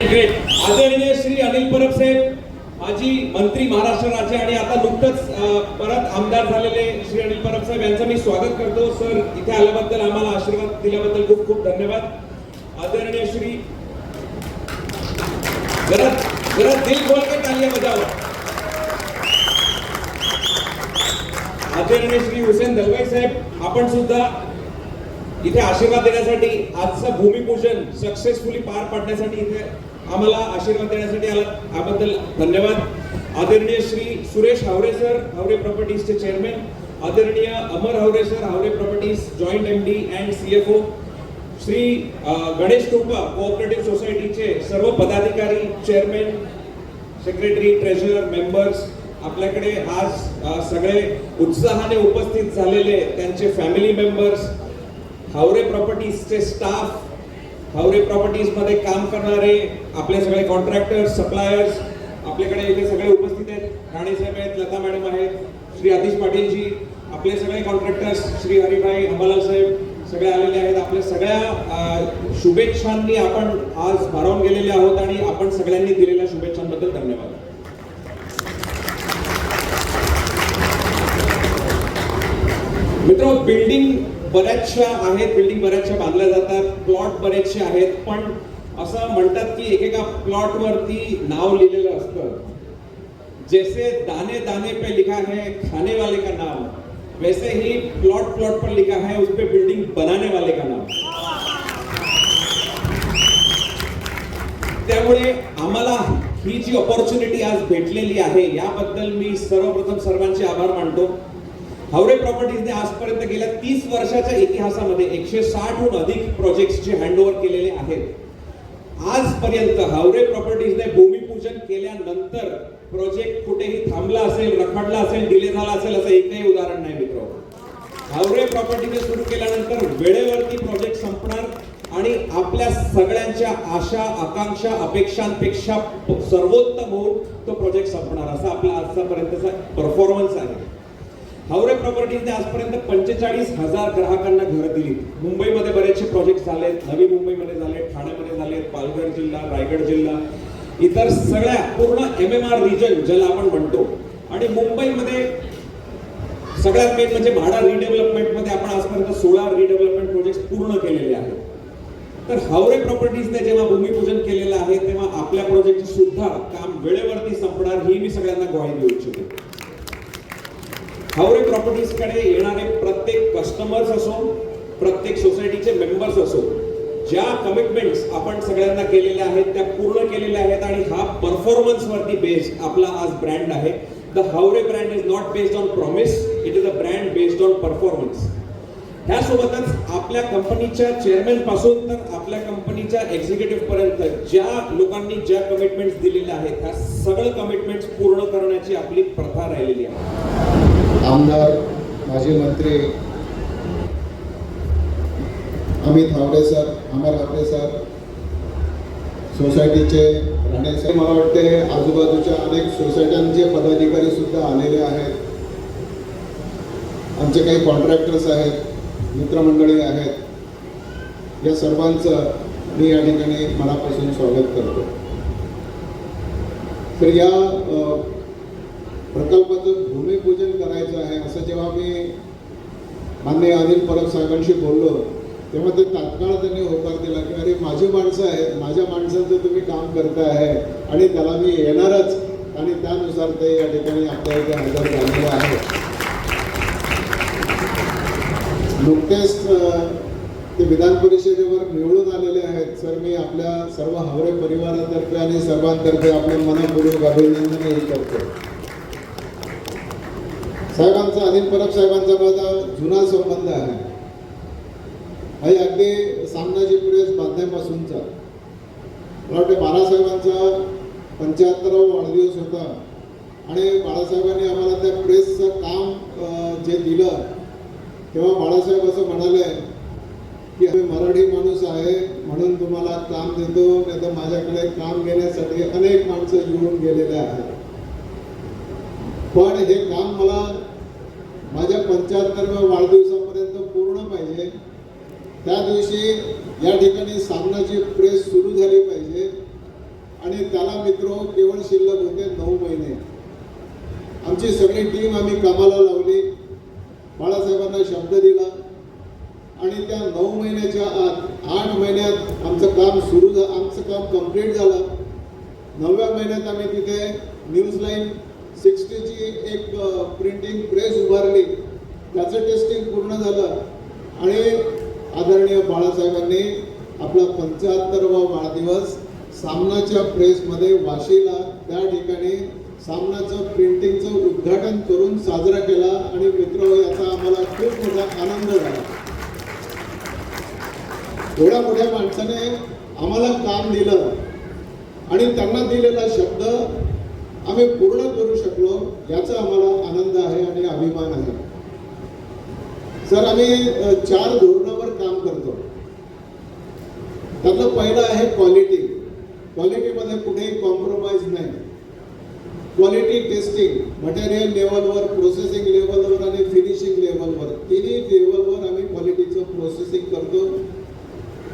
आदरणीय श्री अनिल परब साहेब माजी मंत्री महाराष्ट्र राज्य आणि आता नुकतंच परत आमदार झालेले श्री अनिल परब साहेब यांचं मी स्वागत करतो. सर इथे आल्याबद्दल आम्हाला आशीर्वाद दिल्याबद्दल खूप खूप धन्यवाद. आदरणीय श्री जरा जरा दिल खोल के तालियां बजाओ. आदरणीय श्री हुसेन दलवाई साहेब आपण सुद्धा इथे आशीर्वाद देण्यासाठी आजचं भूमिपूजन सक्सेसफुली पार पाडण्यासाठी इथे आम्हाला आशीर्वाद देण्यासाठी आला. याबद्दल धन्यवाद. आदरणीय श्री सुरेश हावरे सर हावरे प्रॉपर्टीजचे चेअरमॅन. आदरणीय Amar Havre sir Havre properties joint M D and C F O Shri Ganesh Krupa cooperative सोसायटीचे सर्व पदाधिकारी चेअरमॅन सेक्रेटरी ट्रेझरर मेंबर्स आपल्याकडे आज सगळे उत्साहाने उपस्थित झालेले त्यांचे फॅमिली मेंबर्स हावरे प्रॉपर्टीजचे स्टाफ हावरे प्रॉपर्टीजमध्ये काम करणारे आपले सगळे कॉन्ट्रॅक्टर्स सप्लायर्स आपल्याकडे इथे सगळे उपस्थित आहेत. राणे साहेब आहेत लता मॅडम आहेत श्री आतिश पाटीलजी आपले सगळे कॉन्ट्रॅक्टर्स श्री हरिभाई अंबालाल साहेब सगळे आलेले आहेत. आपल्या सगळ्या शुभेच्छांनी आपण आज भारावून गेलेले आहोत आणि आपण सगळ्यांनी दिलेल्या शुभेच्छांबद्दल धन्यवाद. मित्र बिल्डिंग बऱ्याचशा आहेत बिल्डिंग बऱ्याचशा बांधल्या जातात प्लॉट बरेचसे आहेत पण असं म्हणतात की एकेका प्लॉट वरती नाव लिहिलेलं असतं. जैसे दाने दाने पे लिखा है खाने वाले का नाम. वैसे ही प्लॉट प्लॉट पर लिखा है उस पर बिल्डिंग बनाने वाले का नाम. त्यामुळे आम्हाला ही जी ऑपॉर्च्युनिटी आज भेटलेली आहे याबद्दल मी सर्वप्रथम सर्वांचे आभार मानतो. हावरे प्रॉपर्टीजने आजपर्यंत गेल्या तीस वर्षाच्या इतिहासामध्ये एकशे साठहून अधिक प्रोजेक्टचे हँडओव्हर केलेले आहेत. आजपर्यंत हावरे प्रॉपर्टीजने भूमिपूजन केल्यानंतर प्रोजेक्ट कुठेही थांबला असेल रखडला असेल डिले झाला असेल असं एकही उदाहरण नाही मित्र. हावरे प्रॉपर्टीने सुरू केल्यानंतर वेळेवरती प्रोजेक्ट संपणार आणि आपल्या सगळ्यांच्या आशा आकांक्षा अपेक्षांपेक्षा सर्वोत्तम होऊन तो प्रोजेक्ट संपणार असा आपला आजपर्यंतचा परफॉर्मन्स आहे. हावरे प्रॉपर्टीजने आजपर्यंत पंचेचाळीस हजार ग्राहकांना घरं दिली. मुंबईमध्ये बरेचसे प्रोजेक्ट झालेत. नवी मुंबईमध्ये झाले ठाण्यामध्ये झालेत पालघर जिल्हा रायगड जिल्हा. इतर सगळ्या पूर्ण एम एम आर रिजन ज्याला आपण म्हणतो. आणि मुंबईमध्ये सगळ्यात मेन म्हणजे म्हाडा रिडेव्हलपमेंटमध्ये आपण आजपर्यंत सोळा रिडेव्हलपमेंट प्रोजेक्ट पूर्ण केलेले आहेत. तर हावरे प्रॉपर्टीजने जेव्हा भूमिपूजन केलेलं आहे तेव्हा आपल्या प्रोजेक्ट सुद्धा काम वेळेवरती संपणार ही मी सगळ्यांना ग्वाही देऊ इच्छितो. हावरे प्रॉपर्टीजकडे येणारे प्रत्येक कस्टमर्स असो प्रत्येक सोसायटीचे मेंबर्स असो ज्या कमिटमेंट्स आपण सगळ्यांना केलेल्या आहेत त्या पूर्ण केलेल्या आहेत आणि हा परफॉर्मन्सवरती बेस्ड आपला आज ब्रँड आहे. The Havre brand is not based on promise it is a brand based on performance ह्यासोबतच आपल्या कंपनीच्या चेअरमॅनपासून तर आपल्या कंपनीच्या एक्झिक्युटिव्ह पर्यंत ज्या लोकांनी ज्या कमिटमेंट्स दिलेल्या आहेत त्या सगळं कमिटमेंट्स पूर्ण करण्याची आपली प्रथा राहिलेली आहे. आमदार माजी मंत्री अमित हावडे सर अमर हावडे सर सोसायटीचे राणे सर. मला वाटते आजूबाजूच्या अनेक सोसायट्यांचे पदाधिकारी सुद्धा आलेले आहेत. आमचे काही कॉन्ट्रॅक्टर्स आहेत मित्रमंडळी आहेत. या सर्वांचं मी या ठिकाणी मनापासून स्वागत करतो. तर या प्रकल्पाचं भूमिपूजन करायचं आहे असं जेव्हा मी मान्य अनिल परब साहेबांशी बोललो तेव्हा ते तात्काळ त्यांनी होकार दिला की अरे माझी माणसं आहेत माझ्या माणसांचं तुम्ही काम करताय आहे आणि त्याला मी येणारच. आणि त्यानुसार ते या ठिकाणी आपल्या इथे हजर झालेले आहे नुकतेच ते विधान परिषदेवर निवडून आलेले आहेत. सर मी आपल्या सर्व हावरे परिवारातर्फे आणि सर्वांतर्फे आपले मनपूर्वक अभिनंदनही करतो. साहेबांचा अनिल परब साहेबांचा माझा जुना संबंध आहे. आणि अगदी सामनाजी प्रेस बांधण्यापासूनचा. मला वाटते बाळासाहेबांचा पंच्याहत्तरावा वाढदिवस होता. आणि बाळासाहेबांनी आम्हाला त्या प्रेसचं काम जे दिलं तेव्हा बाळासाहेब असं म्हणाले की आम्ही मराठी माणूस आहे म्हणून तुम्हाला काम देतो नाही तर माझ्याकडे काम घेण्यासाठी अनेक माणसं येऊन गेलेले आहेत. पण हे काम मला माझ्या पंच्याहत्तरव्या वाढदिवसापर्यंत पूर्ण पाहिजे. त्या दिवशी या ठिकाणी सामनाची प्रेस सुरू झाली पाहिजे. आणि त्याला मित्र हो, केवळ शिल्लक होते नऊ महिने. आमची सगळी टीम आम्ही कामाला लावली. बाळासाहेबांना शब्द दिला. आणि त्या नऊ महिन्याच्या आत आठ महिन्यात आमचं काम सुरू झालं आमचं काम कंप्लीट झालं. नवव्या महिन्यात आम्ही तिथे न्यूज लाईन सिक्स्टी एक प्रिंटिंग प्रेस उभारली. त्याचं टेस्टिंग पूर्ण झालं. आणि आदरणीय बाळासाहेबांनी आपला पंचाहत्तरवा वाढदिवस सामनाच्या प्रेसमध्ये वाशीला त्या ठिकाणी सामनाचं प्रिंटिंगचं उद्घाटन करून साजरा केला. आणि मित्र याचा आम्हाला खूप मोठा आनंद झाला. थोड्या मोठ्या माणसाने आम्हाला काम दिलं. आणि त्यांना दिलेला शब्द आम्ही पूर्ण करू शकलो याचा आम्हाला आनंद आहे आणि अभिमान आहे. सर आम्ही चार धोरणावर काम करतो. त्यातलं पहिलं आहे क्वालिटी क्वालिटीमध्ये कुठेही कॉम्प्रोमाइज नाही. क्वालिटी टेस्टिंग मटेरियल लेवलवर प्रोसेसिंग लेवलवर आणि फिनिशिंग लेवलवर तिन्ही लेवलवर आम्ही क्वालिटीचं प्रोसेसिंग करतो.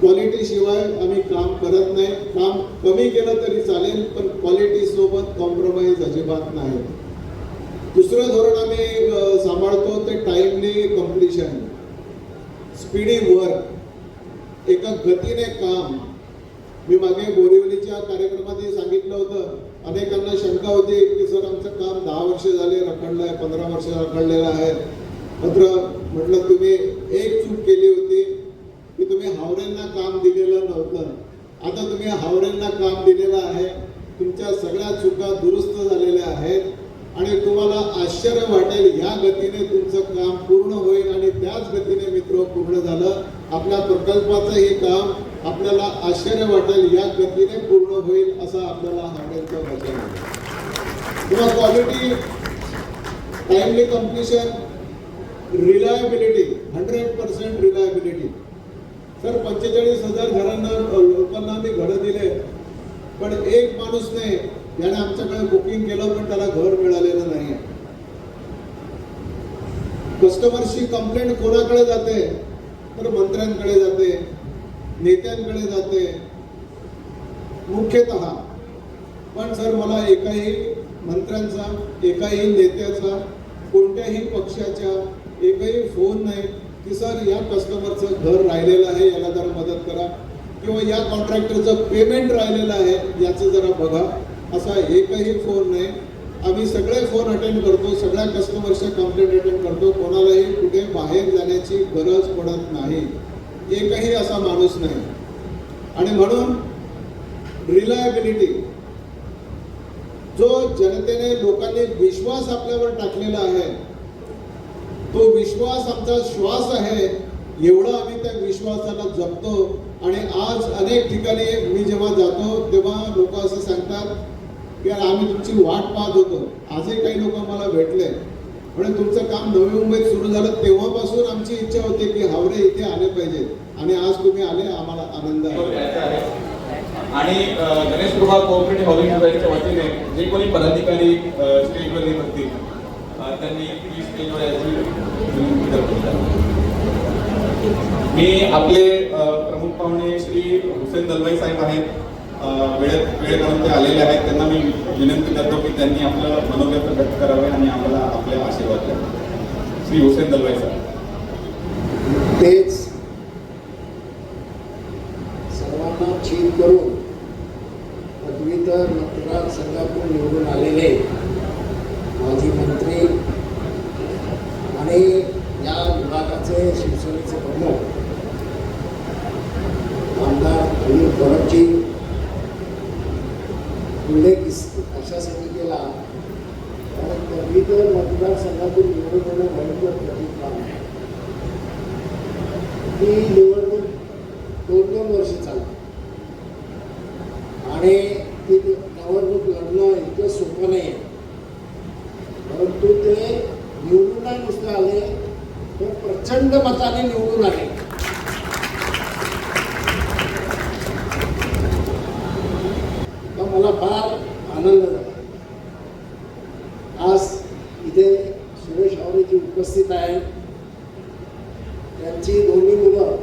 क्वालिटीशिवाय आम्ही काम करत नाही. काम कमी केलं तरी चालेल पण क्वालिटी सोबत कॉम्प्रोमाइज अजिबात नाही. दुसरं धोरण आम्ही सांभाळतो ते टाइमली कम्प्लिशन स्पीडी वर्क एका गतीने काम. मी मागे बोरिवलीच्या कार्यक्रमातही सांगितलं होतं. अनेकांना शंका होती की सर आमचं काम दहा वर्ष झाले रखडलं आहे पंधरा वर्ष रखडलेलं आहे. मात्र म्हटलं तुम्ही एक चूक केली होती. तुम्ही हावरेंना काम दिलेलं नव्हतं. आता तुम्ही हावरेंना काम दिलेलं आहे. तुमच्या सगळ्या चुका दुरुस्त झालेल्या आहेत. आणि तुम्हाला आश्चर्य वाटेल या गतीने तुमचं काम पूर्ण होईल आणि त्याच गतीने मित्र पूर्ण झालं. आपल्या प्रकल्पाचं हे काम आपल्याला आश्चर्य वाटेल या गतीने पूर्ण होईल असं आपल्याला हावरेंचं वचन आहे. किंवा quality timely completion reliability hundred percent reliability sir पंचेचाळीस हजार घरांना लोकांना आम्ही घरं दिले. पण एक माणूस नाही याने आमच्याकडे बुकिंग केलं पण त्याला घर मिळालेलं नाही कस्टमरशी कंप्लेंट कोणाकडे जाते? तर मंत्र्यांकडे जाते नेत्यांकडे जाते. मुख्यतः पण सर मला एकाही मंत्र्यांचा एकाही नेत्याचा कोणत्याही पक्षाच्या एकही फोन नाही. की सर या कस्टमरचं घर राहिलेलं आहे याला जरा मदत करा. किंवा या कॉन्ट्रॅक्टरचं पेमेंट राहिलेलं आहे याचं जरा बघा. असा एकही फोन नाही. आम्ही सगळे फोन अटेंड करतो सगळ्या कस्टमरच्या कंप्लेंट अटेंड करतो. कोणालाही कुठे बाहेर जाण्याची गरज पडत नाही. एकही असा माणूस नाही. आणि म्हणून रिलायबिलिटी जो जनतेने लोकांनी विश्वास आपल्यावर टाकलेला आहे तो विश्वास आमचा श्वास आहे एवढं आम्ही त्या विश्वासाला जपतो. आणि आज अनेक ठिकाणी मी जेव्हा जातो तेव्हा लोक असं सांगतात की आम्ही तुमची वाट पाहत होतो. आजही काही लोक मला भेटले. म्हणजे तुमचं काम नवी मुंबईत सुरू झालं तेव्हापासून आमची इच्छा होती की हावरे इथे आले पाहिजेत आणि आज तुम्ही आले आम्हाला आनंद आहे. आणि गणेश कृपा कोऑपरेटिव्ह हाऊसिंग सोसायटीच्या वतीने जे कोणी पदाधिकारी स्टेजवर येत असतील त्यांनी स्टेजवर मी आपले प्रमुख पाहुणे श्री हुसेन दलवाई साहेब आहेत. वेळेत वेळेपर्यंत आलेले आहेत. त्यांना मी विनंती करतो की त्यांनी आपलं मनोव्यक्त व्यक्त करावे आणि आम्हाला आपले आशीर्वाद द्यावे श्री हुसेन दलवाई साहेब. तेच सर्वांना छीन करून पदवीधर मतदारसंघातून निवडून आलेले माजी मंत्री आणि या विभागाचे शिवसेनेचे प्रमुख आमदार अनिल परबजी उल्लेख इस- कशासाठी केला कारण पदवीधर मतदारसंघातून निवडून येणं भयंकर कठीण काम आहे ही निवडणूक दोन दोन वर्ष चालली आणि ती निवडणूक लढणं इतकं सोपं नाही आहे परंतु ते निवडून नाही नुसते आले तर प्रचंड मताने निवडून आले तर मला फार आनंद झाला. आज इथे सुरेश आवरेजी उपस्थित आहे त्यांची दोन्ही मुलं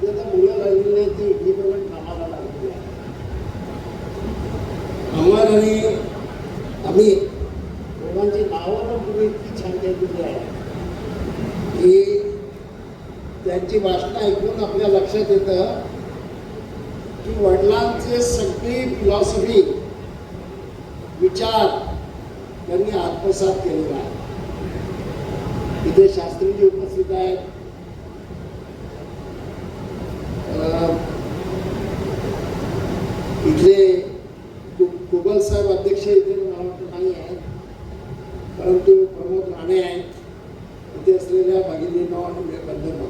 जी आता मुलं लागलेली आहेत ती इंडिपेंडंट कामाला लागलेली आहेत आणि अमित दोघांची नावं पण तुम्ही इतकी छान केलेली आहे की त्यांची भाषणं ऐकून आपल्या लक्षात येतं की वडिलांचे सगळी फिलॉसॉफी विचार त्यांनी आत्मसात केलेला आहे. इथे शास्त्रीजी उपस्थित आहेत. अं, इथले कुबल साहेब अध्यक्ष इथे मला वाटतं नाही आहेत. परंतु प्रमोद राणे आहेत. इथे असलेल्या भगिनींनो आणि बंधूंनो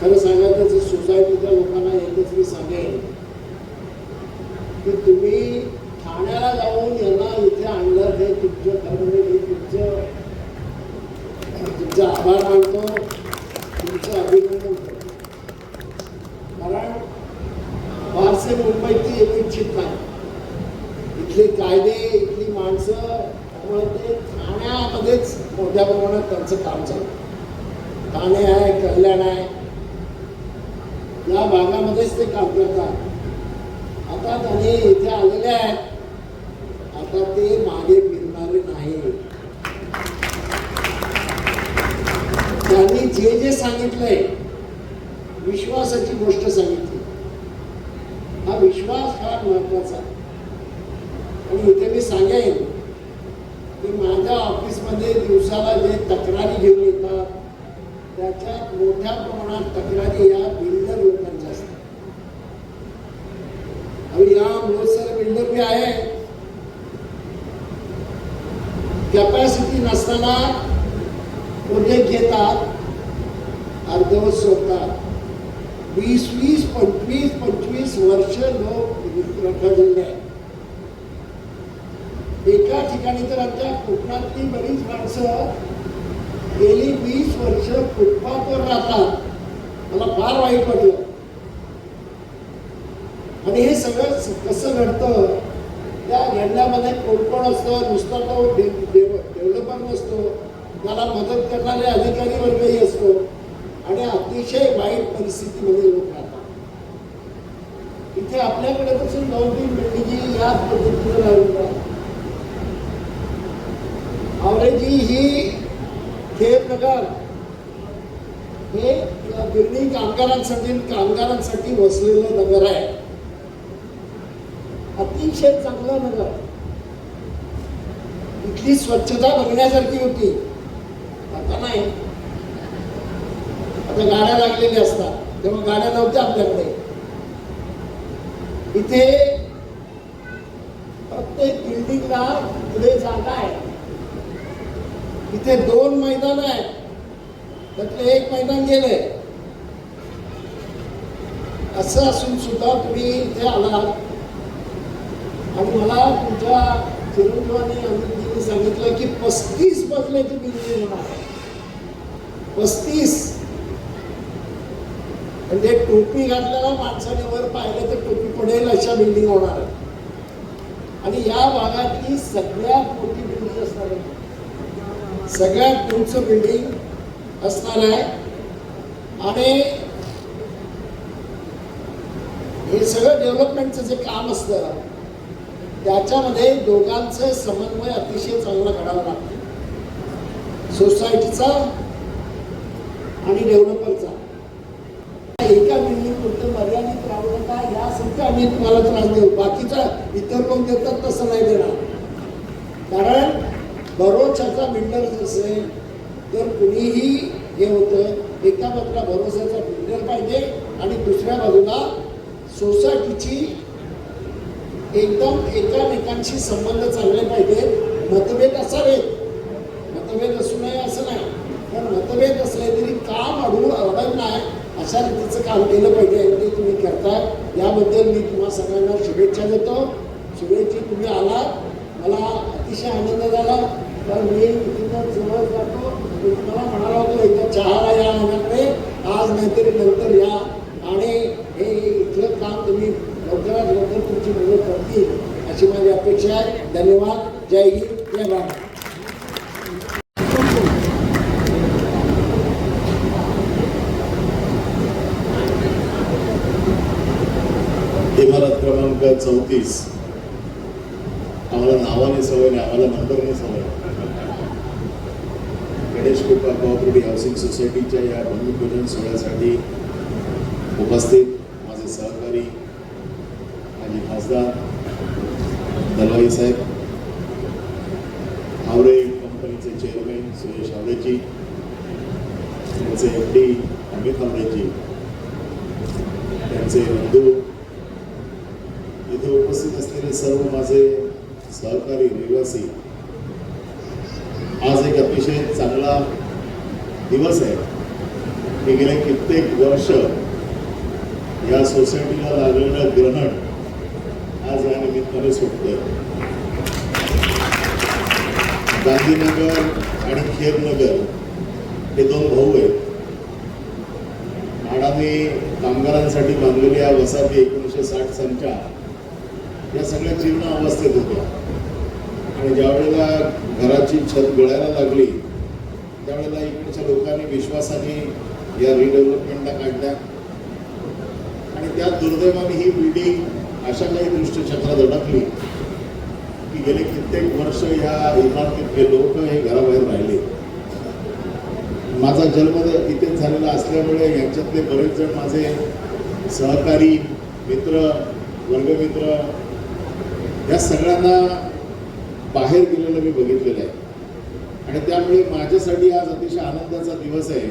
खरं सांगायचं जर सोसायटीच्या लोकांना एकच मी सांगेन की तुम्ही ठाण्याला जाऊन यांना इथे आणलं हे तुमचं धर्म हे तुमचं तुमचा आभार मानतो तुमचं अभिनंदन करतो. कारण फारसे मुंबईची एक इच्छित नाही. इथले कायदे इथली माणसं त्यामुळे ते ठाण्यामध्येच मोठ्या प्रमाणात त्यांचं काम चालतं ठाणे आहे कल्याण आहे या भागामध्येच ते काम करतात. आता त्यांनी इथे आलेले आहेत. आता ते मागे फिरणारे नाही. त्यांनी जे जे सांगितलंय विश्वासाची गोष्ट सांगितली. हा विश्वास फार महत्त्वाचा आहे. आणि इथे मी सांगेन की माझ्या ऑफिसमध्ये दिवसाला जे तक्रारी घेऊन येतात त्याच्यात मोठ्या प्रमाणात तक्रारी या बिल्डर लोकांच्या बिल्डर भी आए हैं कॅपॅसिटी नसताना प्रोजेक्ट घेतात वीस वीस, पंचवीस पंचवीस वर्ष लोक रखडलेले आहेत. एका बरीच माणसं गेली वीस वर्ष फुटपाथवर राहतात. मला फार वाईट वाटलं. आणि हे सगळं कसं घडतं? त्या घडण्यामध्ये कोण कोण असतं? नुसता तो डेव्हलपर नसतो. त्याला मदत करणारे अधिकारी वर्गही असतो. आणि अतिशय वाईट परिस्थितीमध्ये लोक राहतात. इथे आपल्याकडे पासून दोन तीन बिल्डिंगी याच पद्धतीने लागलेल्या आवरेजी ही हे हे गिरणी कामगारांसाठी कामगारांसाठी वसलेलं नगर आहे. अतिशय चांगलं नगर. इथली स्वच्छता बघण्यासारखी होती. आता नाही. आता गाड्या लागलेल्या असतात. तेव्हा गाड्या नव्हत्या आपल्याकडे. इथे प्रत्येक बिल्डिंगला पुढे जागा आहे. इथे दोन मैदान आहेत. त्यातले एक मैदान गेले असं असून सुद्धा तुम्ही इथे आलात. आणि मला तुमच्या चिरंजीवानी अमितजींनी सांगितलं की पस्तीस बदले बिल्डिंग म्हणा पस्तीस. म्हणजे टोपी घातल्याला माणसाने वर पाहिलं तर टोपी पडेल अशा बिल्डिंग होणार आणि या भागातली सगळ्यात मोठी बिल्डिंग असणार आहे. सगळ्यात उंच बिल्डिंग असणार आहे. आणि हे सगळं डेव्हलपमेंटचं जे काम असतं त्याच्यामध्ये दोघांचं समन्वय अतिशय चांगला घडावा लागतो. सोसायटीचा आणि डेव्हलपरचा एका बिल्डिंग पुरतं मर्यादित राहू नका यासाठी आम्ही तुम्हाला त्रास देऊ. बाकीचा इतर कोण देतात तसं नाही देणार. कारण भरोशाचा बिल्डर असेल तर कुणीही हे होतं एका बाजूला भरोशाचा बिल्डर पाहिजे आणि दुसऱ्या बाजूला सोसायटीची एकदम एकामेकांशी संबंध चांगले पाहिजे. मतभेद असावेत. मतभेद असू नये असं नाही. पण मतभेद असले तरी काम अडवून अडवत नाही अशा रीतीचं काम केलं पाहिजे आणि ते तुम्ही करताय. याबद्दल मी तुम्हा सगळ्यांना शुभेच्छा देतो. शुभेच्छा तुम्ही आलात. मला अतिशय आनंद झाला. तर मी इथून जवळ जातो. मी तुम्हाला म्हणाला होतो एकदा चहाला या माझ्याकडे आज नाहीतरी नंतर या. आणि हे इथलं काम तुम्ही लवकरात लवकर तुमची मदत करतील अशी माझी अपेक्षा आहे. धन्यवाद. जय हिंद. जय भारत. इमारत क्रमांक चौतीस. नावाने सवय नाही आम्हाला नंबरने सवय गणेश कृपा कोऑपरेटिव्ह हाऊसिंग सोसायटीच्या या भूमिपूजन सोहळ्यासाठी उपस्थित माझे सहकारी आणि खासदार दलवाई साहेब आवरे कंपनीचे चेअरमॅन सुरेश आवरेजी त्यांचे एफ डी अमित आवरेजी त्यांचे बंधू इथे उपस्थित असलेले सर्व माझे सहकारी रहिवासी. आज एक अतिशय चांगला दिवस आहे. की गेले कित्येक वर्ष या सोसायटीला लागलेलं ग्रहण आज या निमित्ताने सुटतंय. गांधीनगर आणि खेरनगर हे दोन भाऊ आहेत. अडाणी कामगारांसाठी बांधलेल्या वसाहती एकोणीसशे साठ सनच्या या सगळ्या जीर्ण अवस्थेत होत्या. आणि ज्या वेळेला घराची छत गळायला लागली त्यावेळेला इकडच्या लोकांनी विश्वासाने या रिडेव्हलपमेंटला काढल्या. आणि त्या दुर्दैवाने ही बिल्डिंग अशा काही दृष्टचक्रात अडकली की गेले कित्येक वर्ष या इमारतीतले लोक हे घराबाहेर राहिले. माझा जन्म इथेच झालेला असल्यामुळे यांच्यातले बरेच जण माझे सहकारी मित्र वर्गमित्र या सगळ्यांना बाहेर गेलेलं मी बघितलेलं आहे. आणि त्यामुळे माझ्यासाठी आज अतिशय आनंदाचा दिवस आहे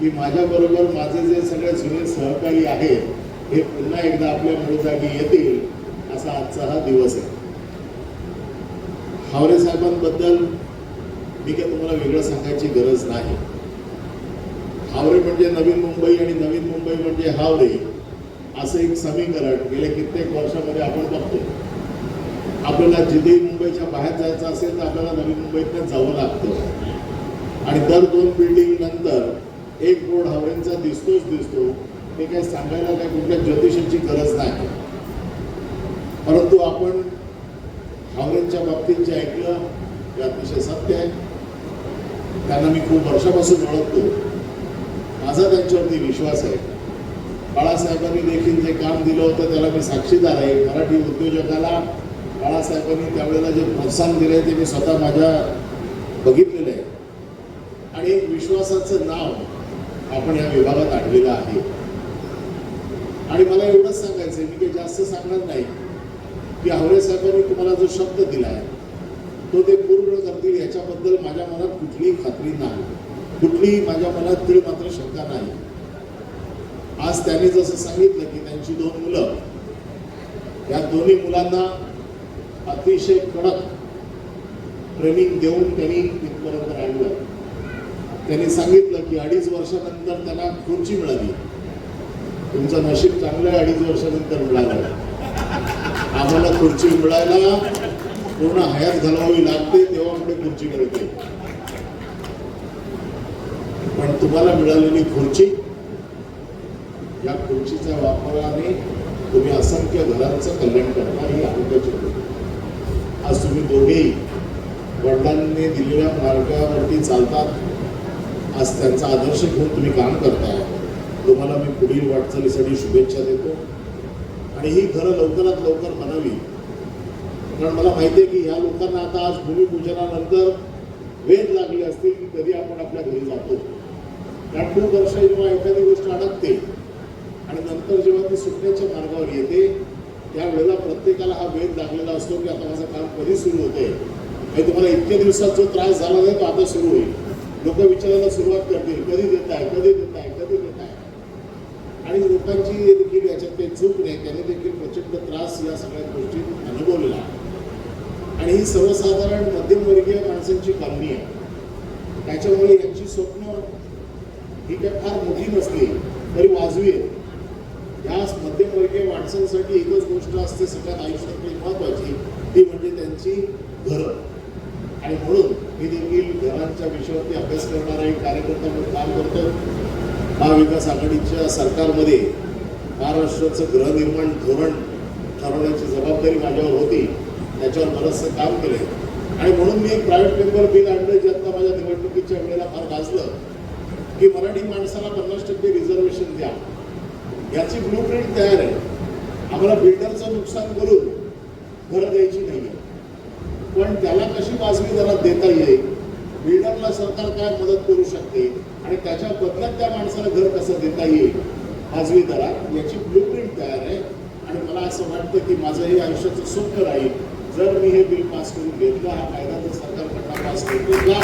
की माझ्याबरोबर माझे जे सगळे जुने सहकारी आहेत हे पुन्हा एकदा आपल्या मूळ जागी येतील असा आजचा हा दिवस आहे. हावरे साहेबांबद्दल मी काही तुम्हाला वेगळं सांगायची गरज नाही. हावरे म्हणजे नवीन मुंबई आणि नवीन मुंबई म्हणजे हावरे असं एक समीकरण गेल्या कित्येक वर्षामध्ये आपण बघतो. आपल्याला जिथे मुंबईच्या बाहेर जायचं असेल तर आपल्याला नवी मुंबईतनं जावं लागतं. आणि दर दोन बिल्डिंग नंतर एक बोर्ड हावरेंचा दिसतोच दिसतो. ते काही सांगायला काही कुठल्या ज्योतिषाची गरज नाही. परंतु आपण हावरेंच्या बाबतीत जे ऐकलं ते अतिशय सत्य आहे. त्यांना मी खूप वर्षापासून ओळखतो. माझा त्यांच्यावरती विश्वास आहे. बाळासाहेबांनी देखील जे काम दिलं होतं त्याला मी साक्षीदार आहे. मराठी उद्योजकाला बाळासाहेबांनी त्यावेळेला जे प्रोत्साहन दिलंय ते मी स्वतः माझ्या बघितलेलं आहे. आणि एक विश्वासाचं नाव आपण या विभागात आणलेलं आहे. आणि मला एवढंच सांगायचं मी काही जास्त सांगणार नाही की हावरे साहेबांनी तुम्हाला जो शब्द दिला आहे तो ते पूर्ण करतील याच्याबद्दल माझ्या मनात कुठलीही खात्री नाही. कुठलीही माझ्या मनात तीळ मात्र शंका नाही. आज त्यांनी जसं सांगितलं की त्यांची दोन मुलं या दोन्ही मुलांना अतिशय कडक ट्रेनिंग देऊन त्यांनी तिथपर्यंत आणलं. त्यांनी सांगितलं की अडीच वर्षानंतर त्यांना खुर्ची मिळाली. तुमचं नशीब चांगलं आहे अडीच वर्षानंतर मिळालं आम्हाला खुर्ची मिळायला पूर्ण हयात घालवावी लागते तेव्हा पुढे खुर्ची मिळते. पण तुम्हाला मिळालेली खुर्ची या खुर्चीच्या वापराने तुम्ही असंख्य घरांचं कल्याण करता ही आरोग्याची आज तुम्ही दोघेही वडिलांनी दिलेल्या मार्गावरती चालतात. आज त्यांचा आदर्श घेऊन तुम्ही काम करताय. तुम्हाला मी पुढील वाटचालीसाठी शुभेच्छा देतो. आणि ही घरं लवकरात लवकर बनावी. कारण मला माहिती आहे की ह्या लोकांना आता आज भूमिपूजनानंतर वेध लागले असतील की कधी आपण आपल्या घरी जातो. कारण खूप वर्ष जेव्हा एखादी गोष्ट अडकते आणि नंतर जेव्हा ती सुटण्याच्या मार्गावर येते त्यावेळेला प्रत्येकाला हा वेध लागलेला असतो की आता माझं काम कधी सुरू होते? हे तुम्हाला इतक्या दिवसात जो त्रास झाला नाही तो आता सुरू होईल. लोक विचारायला सुरुवात करतील कधी देत आहे कधी देत आहे कधी देत आहे आणि लोकांची देखील याच्यात काही चूक नाही त्याने देखील प्रचंड त्रास या सगळ्या गोष्टी अनुभवलेला आणि ही सर्वसाधारण मध्यमवर्गीय माणसांची कामणी आहे. त्याच्यामुळे यांची स्वप्न ही काय फार मोठी नसली तरी वाजवी आहे या मध्यमवर्गीय माणसांसाठी एकच गोष्ट असते सगळ्यात आयुष्यातली महत्वाची. ती म्हणजे त्यांची घरं. आणि म्हणून मी देखील घरांच्या विषयावरती अभ्यास करणारा एक कार्यकर्ता म्हणून काम करतो. महाविकास आघाडीच्या सरकारमध्ये महाराष्ट्राचं गृहनिर्माण धोरण ठरवण्याची जबाबदारी माझ्यावर होती त्याच्यावर बरंचसं काम केलंय. आणि म्हणून मी एक प्रायव्हेट पेपर बिल आणलं जे आता माझ्या निवडणुकीच्या वेळेला फार गाजलं की मराठी माणसाला पन्नास टक्के रिझर्वेशन द्या. याची ब्लू प्रिंट तयार आहे. आम्हाला बिल्डरचं नुकसान करून घरं द्यायची नाही पण त्याला कशी वाजवी दरात देता येईल? बिल्डरला सरकार काय मदत करू शकते? आणि त्याच्या बदल्यात त्या माणसाला घर कसं देता येईल? वाजवी दरात याची ब्लूप्रिंट तयार आहे. आणि मला असं वाटतं की माझं हे आयुष्याचं स्वप्न राहील. जर मी हे बिल पास करून घेतलं हा कायदा जर सरकारकडनं पास करून घेतला.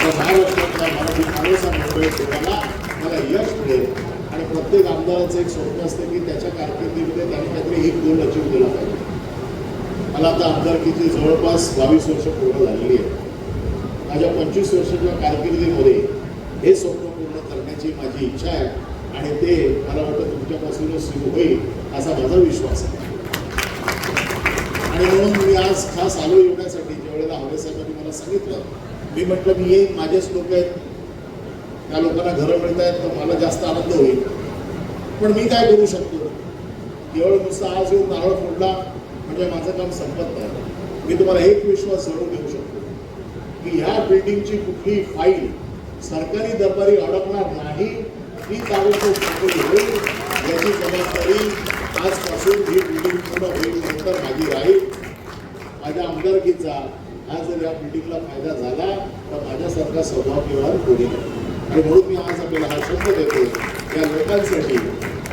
तर महाराष्ट्रातल्या मराठी माणूस मुंबई मला यश मिळेल. आणि प्रत्येक आमदाराचं एक स्वप्न असतं की त्याच्या कारकिर्दीमध्ये त्यांनी काहीतरी एक गोल अचीव केला पाहिजे. मला आता आमदारकीची जवळपास बावीस वर्ष पूर्ण झालेली आहे माझ्या पंचवीस वर्षाच्या कारकिर्दीमध्ये हे स्वप्न पूर्ण करण्याची माझी इच्छा आहे आणि ते मला वाटतं तुमच्यापासूनच सुरू होईल असा माझा विश्वास आहे. आणि म्हणून मी आज खास आलो येण्यासाठी ज्यावेळेला हवे साहेबांनी मला सांगितलं मी म्हटलं मी येईन माझेच लोक आहेत त्या लोकांना घरं मिळत आहेत तर मला जास्त आनंद होईल. पण मी काय करू शकतो? केवळ नुसतं आज येऊन नारळ फोडला म्हणजे माझं काम संपत नाही. मी तुम्हाला एक विश्वास जरूर देऊ शकतो की ह्या बिल्डिंगची कुठली फाईल सरकारी दरबारी अडकणार नाही. ही ताबडतोब मोकळी होईल याची जबाबदारी आजपासून ही बिल्डिंग पूर्ण होईल नंतर माझी राहील. माझ्या आमदारकीचा आज जर या बिल्डिंगला फायदा झाला तर माझ्यासारखा सौभाग्यवान कोणी नाही. आणि म्हणून मी आज आपल्याला हा शब्द देतो या लोकांसाठी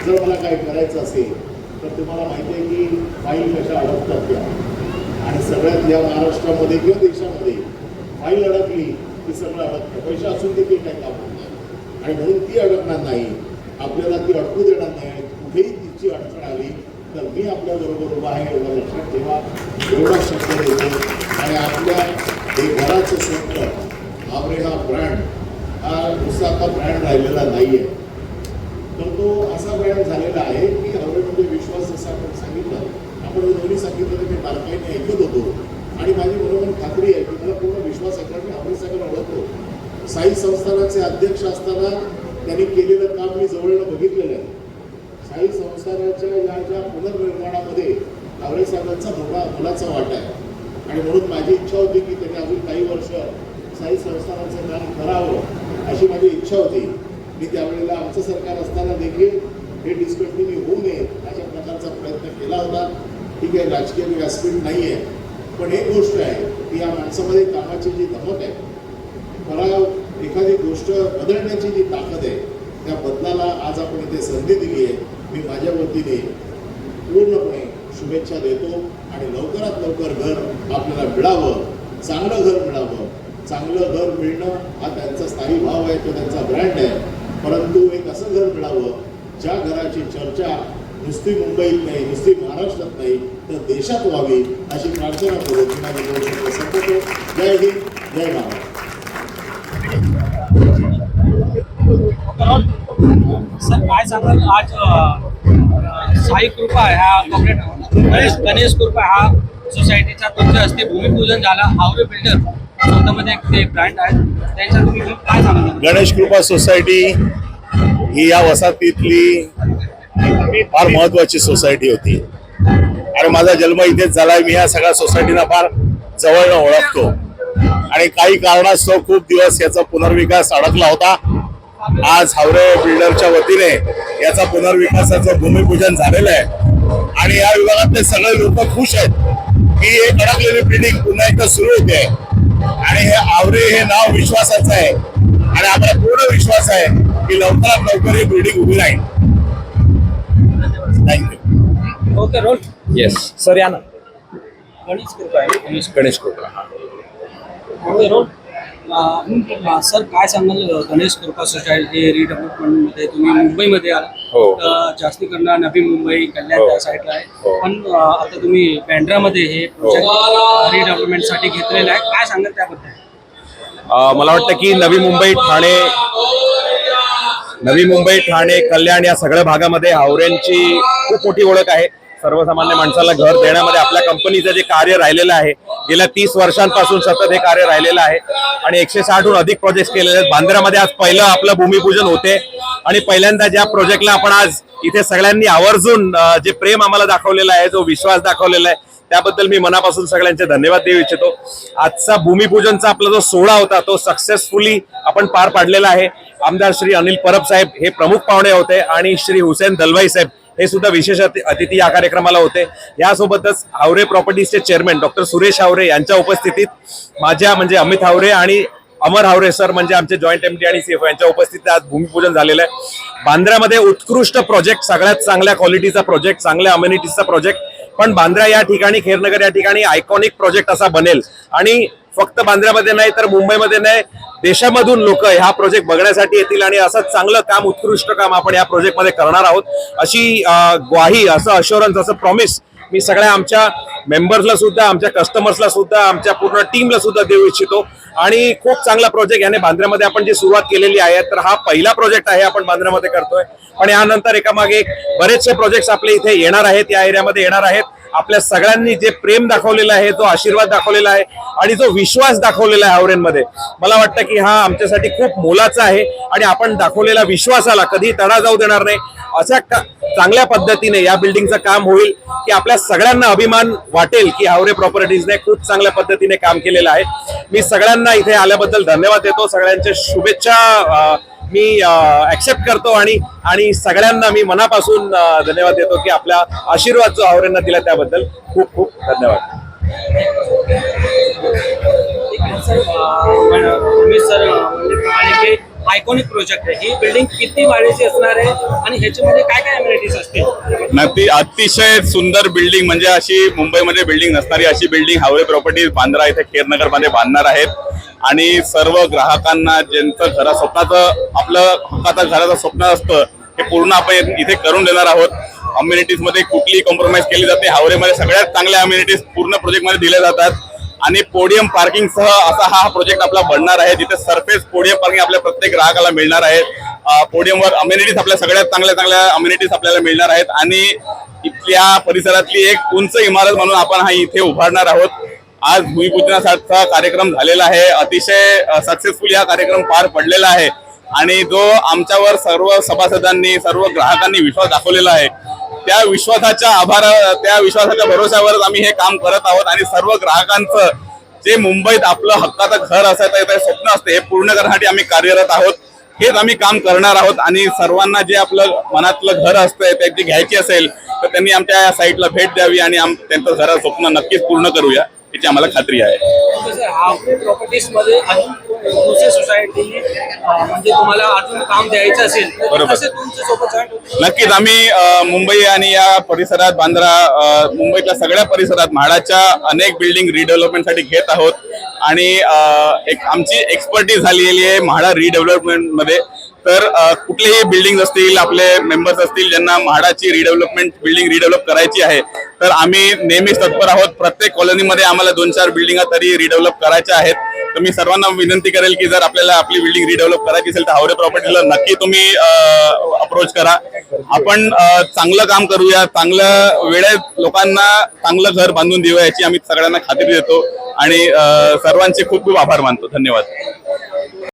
जर मला काय करायचं असेल तर तुम्हाला माहिती आहे की फाईल कशा अडकतात त्या. आणि सगळ्यात या महाराष्ट्रामध्ये किंवा देशामध्ये फाईल अडकली की सगळं अडकतं. पैसे असून देखील काही काम होत नाही. आणि म्हणून ती अडकणार नाही आपल्याला ती अडकू देणार नाही कुठेही तिची अडचण आली तर मी आपल्या बरोबर उभा आहे एवढं लक्षात ठेवा. एवढा शब्द देतो आणि आपल्या हे घराचं स्वप्न आपले हा ब्रँड हा नुसता आता ब्रँड राहिलेला नाही आहे तर तो असा ब्रँड झालेला आहे की आवरे म्हणजे विश्वास जसं आपण सांगितलं आपण दोन्ही सांगितलं तर मी बारकाईने ऐकत होतो. आणि माझी बरोबर खात्री आहे की मला पूर्ण विश्वास आहे कारण मी आवरे साहेबांना ओळखतो. साई संस्थानाचे अध्यक्ष असताना त्यांनी केलेलं काम मी जवळनं बघितलेलं आहे. साई संस्थानाच्या या ज्या पुनर्निर्माणामध्ये आवरे साहेबांचा मोठा मुलाचा वाटा आहे. आणि म्हणून माझी इच्छा होती की त्यांनी अजून काही वर्ष साई संस्थानाचं काम करावं अशी माझी इच्छा होती. मी त्यावेळेला आमचं सरकार असताना देखील हे डिस्कंटिन्यू होऊ नये अशा प्रकारचा प्रयत्न केला होता. ठीक आहे राजकीय व्यासपीठ नाही आहे पण एक गोष्ट आहे की या माणसामध्ये कामाची जी धमक आहे मला एखादी गोष्ट बदलण्याची जी ताकद आहे त्या बदलाला आज आपण इथे संधी दिली आहे. मी माझ्या वतीने पूर्णपणे शुभेच्छा देतो आणि लवकरात लवकर घर आपल्याला मिळावं चांगलं घर मिळावं. चांगलं घर मिळणं हा त्यांचा स्थायी भाव आहे तो त्यांचा ब्रँड आहे. परंतु एक असं घर मिळावं ज्या घराची चर्चा नुसती मुंबईत नाही नुसती महाराष्ट्रात नाही तर देशात व्हावी अशी प्रार्थना करून मी माझे दोन शब्द जय हिंद जय महाराष्ट्र सर काय सांगाल? आज साई कृपा ह्या गणेश गणेश कृपा हा सोसायटीचा तुमच्या हस्ते भूमिपूजन झाला. हावरे बिल्डर स्वतःमध्ये ते ब्रँड त्यांच्या तुम्ही काय गणेश कृपा सोसायटी ही या वसाहतीतली फार महत्वाची सोसायटी होती. आणि माझा जन्म इथेच झालाय मी या सगळ्या सोसायटीना फार जवळनं ओळखतो. आणि काही कारणास्तव खूप दिवस याचा पुनर्विकास अडकला होता. आज हावरे बिल्डरच्या वतीने याचा पुनर्विकासाचं भूमिपूजन झालेलं आहे. आणि या विभागातले सगळे लोक खुश आहेत की एक अडकलेली बिल्डिंग पुन्हा एकदा सुरू होते. आणि हे आवरे हे नाव विश्वासाचं आहे. आणि आम्हाला पूर्ण विश्वास आहे की लवकरात लवकर ही बिल्डिंग उभी राहील. Thank you okay roll yes sir या ना. गणेश कृपा आहे गणेश कृपा हा ओके रोल सर काय सांगाल गणेश कृपा सोसायटी रिडेव्हलपमेंटमध्ये तुम्ही मुंबईमध्ये आला हो. जास्ती करणं नवी मुंबई कल्याण हो. त्या साईडला आहे हो. पण आता तुम्ही बँड्रामध्ये हे प्रोजेक्ट रिडेव्हलपमेंटसाठी घेतलेलं आहे काय सांगाल त्याबद्दल मला वाटतं की नवी मुंबई ठाणे नवी मुंबई ठाणे कल्याण या सगळ्या भागामध्ये हावरेंची खूप मोठी ओळख आहे सर्वसामान्य माणसाला घर देण्यामध्ये आपल्या कंपनीचं जे कार्य राहिलेलं आहे गेल्या तीस वर्षांपासून सतत हे कार्य राहिलेलं आहे. आणि एकशे साठहून अधिक प्रोजेक्ट केलेले आहेत. बांद्रामध्ये आज पहिलं आपलं भूमिपूजन होते. आणि पहिल्यांदा ज्या प्रोजेक्टला आपण आज इथे सगळ्यांनी आवर्जून जे प्रेम आम्हाला दाखवलेलं आहे जो विश्वास दाखवलेला आहे त्याबद्दल मी मनापासून सगळ्यांचे धन्यवाद देऊ इच्छितो. आजचा भूमिपूजनचा आपला जो सोहळा होता तो सक्सेसफुली आपण पार पाडलेला आहे. आमदार श्री अनिल परब साहेब हे प्रमुख पाहुणे होते. आणि श्री हुसेन दलवाई साहेब हे सुद्धा विशेष अतिथी या कार्यक्रमाला होते. यासोबतच हावरे प्रॉपर्टीजचे चेअरमॅन डॉक्टर सुरेश हावरे यांच्या उपस्थितीत माझ्या म्हणजे अमित हावरे आणि अमर हावरे सर म्हणजे आमचे जॉईंट एमडी आणि सीएफ यांच्या उपस्थितीत आज भूमिपूजन झालेलं आहे. बांद्र्यामध्ये उत्कृष्ट प्रोजेक्ट सगळ्यात चांगल्या क्वालिटीचा प्रोजेक्ट चांगल्या अम्युनिटीजचा प्रोजेक्ट पण बांद्रा या ठिकाणी खेरनगर या ठिकाणी आयकॉनिक प्रोजेक्ट असा बनेल. आणि फक्त बांद्र्यामध्ये नाही तर मुंबईमध्ये नाही. देशामधून लोक हा प्रोजेक्ट बघण्यासाठी येतील आणि असं चांगलं काम उत्कृष्ट काम आपण या प्रोजेक्टमध्ये करणार आहोत. अशी ग्वाही असं अश्युरन्स असं प्रॉमिस मी सगळ्या आमच्या मेंबर्सला सुद्धा आमच्या कस्टमर्सला सुद्धा आमच्या पूर्ण टीमला सुद्धा देऊ इच्छितो. आणि खूप चांगला प्रोजेक्ट याने बांद्र्यामध्ये आपण जी सुरुवात केलेली आहे तर हा पहिला प्रोजेक्ट आहे आपण बांद्र्यामध्ये करतोय. पण यानंतर एकामागे बरेचसे प्रोजेक्ट्स आपले इथे येणार आहेत या एरियामध्ये येणार आहेत. आपल्या सगळ्यांनी जे प्रेम दाखवलेलं आहे जो आशीर्वाद दाखवलेला आहे आणि जो विश्वास दाखवलेला आहे हावरेंमध्ये मला वाटतं की हा आमच्यासाठी खूप मोलाचा आहे आणि आपण दाखवलेल्या विश्वासाला कधी तडा जाऊ देणार नाही. अशा का- चांगल्या पद्धतीने या बिल्डिंगचं काम होईल की आपल्या सगळ्यांना अभिमान वाटेल की हावरे प्रॉपर्टीजने खूप चांगल्या पद्धतीने काम केलेलं आहे. मी सगळ्यांना इथे आल्याबद्दल धन्यवाद देतो. सगळ्यांच्या शुभेच्छा मी ऍक्सेप्ट करतो आणि आणि सगळ्यांना मी मनापासून धन्यवाद देतो की आपला आशीर्वाद जो आवऱ्यांना दिला त्याबद्दल खूप खूप धन्यवाद. सर. आयकॉनिक प्रोजेक्ट आहे. ही बिल्डिंग किती माळेची असणार आहे आणि ह्याच्यामध्ये काय काय अम्युनिटीज असतील? नक्की अतिशय सुंदर बिल्डिंग म्हणजे अशी मुंबईमध्ये बिल्डिंग नसणारी अशी बिल्डिंग हावळे प्रॉपर्टीज बांद्रा इथे खेरनगरमध्ये बांधणार आहेत. आणि सर्व ग्राहकांना ज्यांचं घरा स्वप्नाचं आपलं हक्काचं घराचं स्वप्न असतं हे पूर्ण आपण इथे करून देणार आहोत. अम्युनिटीजमध्ये कुठलीही कॉम्प्रोमाइज केली जाते हावरेमध्ये सगळ्यात चांगल्या अम्युनिटीज पूर्ण प्रोजेक्टमध्ये दिल्या जातात. आणि पोडियम पार्किंग सह असा हा प्रोजेक्ट आपला बनणार आहे. जिथे सरफेस पोडियम पार्किंग आपल्या प्रत्येक ग्राहकाला मिळणार आहे. पोडियमवर अम्युनिटीज आपल्या सगळ्यात चांगल्या चांगल्या अम्युनिटीज आपल्याला मिळणार आहेत. आणि इथल्या परिसरातली एक उंच इमारत म्हणून आपण हा इथे उभारणार आहोत. आज भूमिपूजनासाठीचा कार्यक्रम झालेला आहे. अतिशय सक्सेसफुल हा कार्यक्रम पार पडलेला आहे. आणि जो आमच्यावर सर्व सभासदांनी सर्व ग्राहकांनी विश्वास दाखवलेला आहे त्या विश्वासाच्या आभार त्या विश्वासाच्या भरोश्यावरच आम्ही हे काम करत आहोत आणि सर्व ग्राहकांचं जे मुंबईत आपलं हक्काचं घर असायचं ते स्वप्न असते हे पूर्ण करण्यासाठी आम्ही कार्यरत आहोत. हेच आम्ही काम करणार आहोत आणि सर्वांना जे आपलं मनातलं घर असतंय त्याची घ्यायची असेल तर त्यांनी आमच्या या साईटला भेट द्यावी आणि आम त्यांचं घराचं स्वप्न नक्कीच पूर्ण करूया. याची आम्हाला खात्री आहे. सर. हावरे प्रॉपर्टीजमध्ये अजून दुसऱ्या सोसायटी म्हणजे तुम्हाला अजून काम द्यायचं असेल तर बरोबर. कसे तुमच्यासोबत जॉईन होतील नक्कीच आम्ही अ, मुंबई आणि या परिसरात बांद्रा अ, मुंबईतल्या सगळ्या परिसरात म्हाडाच्या अनेक बिल्डिंग रिडेव्हलपमेंटसाठी घेत आहोत. आणि अ, एक आमची एक्सपर्टीज झालेली आहे म्हाडा रिडेव्हलपमेंटमध्ये. तर कुठलेही बिल्डिंग असतील आपले मेंबर्स असतील ज्यांना म्हाडाची रिडेव्हलपमेंट बिल्डिंग रिडेव्हलप करायची आहे तर आम्ही नेहमीच तत्पर आहोत. प्रत्येक कॉलनीमध्ये आम्हाला दोन चार बिल्डिंगा तरी रिडेव्हलप करायच्या आहेत. तर मी सर्वांना विनंती करेल की जर आपल्याला आपली बिल्डिंग रिडेव्हलप करायची असेल तर हावरे प्रॉपर्टीला नक्की तुम्ही अप्रोच करा. आपण चांगलं काम करूया. चांगलं वेळेत लोकांना चांगलं घर बांधून देऊया याची आम्ही सगळ्यांना खात्री देतो. आणि सर्वांचे खूप खूप आभार मानतो. धन्यवाद.